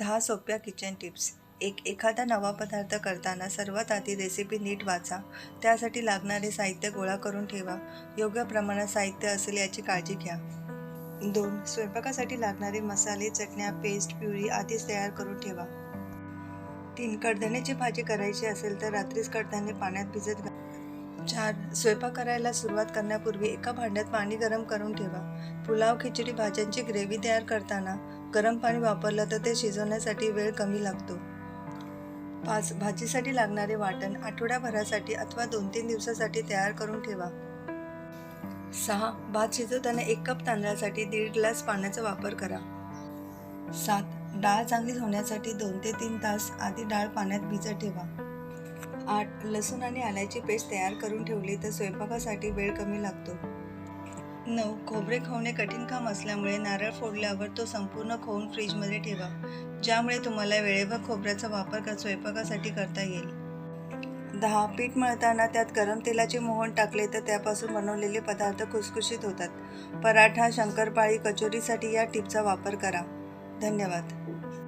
दहा सोप्या kitchen tips एक एखादा नवा पदार्थ करताना सर्वात आधी रेसिपी नीट वाचा. त्यासाठी लागणारे साहित्य गोळा करून ठेवा. योग्य प्रमाणात साहित्य असेल याची काळजी घ्या. दोन स्वयंपाकासाठी लागणारे मसाले चटण्या पेस्ट प्युरी आधीच तयार करून ठेवा. तीन कडधान्याची भाजी करायची असेल तर रात्रीच कडधान्य पाण्यात भिजत घाला चार स्वयंपाक करायला सुरुवात करण्यापूर्वी एका भांड्यात पाणी गरम करून ठेवा. पुलाव खिचडी भाज्यांची ग्रेव्ही तयार करताना गरम पाणी वापरलं तर ते शिजवण्यासाठी वेळ कमी लागतो. पाच भाजीसाठी लागणारे वाटण आठवड्याभरासाठी अथवा दोन तीन दिवसासाठी तयार करून ठेवा. सहा भात शिजवताना एक कप तांदळासाठी दीड ग्लास पाण्याचा वापर करा. सात डाळ चांगली होण्यासाठी दोन ते तीन तास आधी डाळ पाण्यात भिजत ठेवा. आठ लसूण आणि आल्याची पेस्ट तयार करून ठेवली तर स्वयंपाकासाठी वेळ कमी लागतो. नऊ. खोबरे खवणे कठीण काम असल्यामुळे नारळ फोडल्यावर तो संपूर्ण खवून फ्रीजमध्ये ठेवा ज्यामुळे तुम्हाला वेळेवर खोबऱ्याचा वापर स्वयंपाकासाठी करता येईल. दहा. पीठ मळताना त्यात गरम तेलाचे मोहन टाकले तर त्यापासून बनवलेले पदार्थ खुसखुशीत होतात. पराठा शंकरपाळी कचोरीसाठी या टिपचा वापर करा. धन्यवाद.